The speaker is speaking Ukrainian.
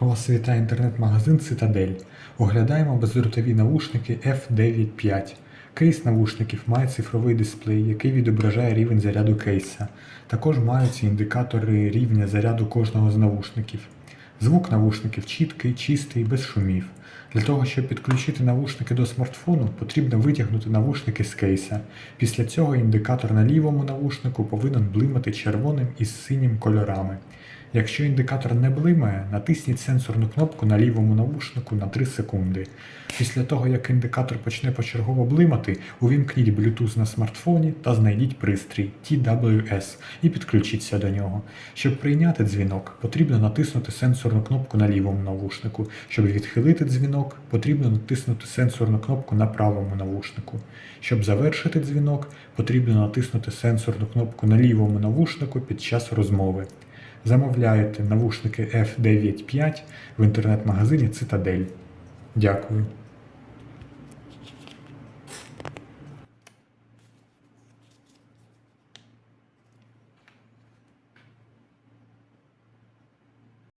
Вас вітає інтернет-магазин Цитадель. Оглядаємо бездротові навушники F95. Кейс навушників має цифровий дисплей, який відображає рівень заряду кейса. Також маються індикатори рівня заряду кожного з навушників. Звук навушників чіткий, чистий, без шумів. Для того, щоб підключити навушники до смартфону, потрібно витягнути навушники з кейса. Після цього індикатор на лівому навушнику повинен блимати червоним і синім кольорами. Якщо індикатор не блимає, натисніть сенсорну кнопку на лівому навушнику на 3 секунди. Після того, як індикатор почне почергово блимати, увімкніть Bluetooth на смартфоні та знайдіть пристрій TWS і підключіться до нього. Щоб прийняти дзвінок, потрібно натиснути сенсорну кнопку на лівому навушнику. Щоб відхилити дзвінок, потрібно натиснути сенсорну кнопку на правому навушнику. Щоб завершити дзвінок, потрібно натиснути сенсорну кнопку на лівому навушнику під час розмови. Замовляєте навушники F95 в інтернет-магазині Цитадель. Дякую.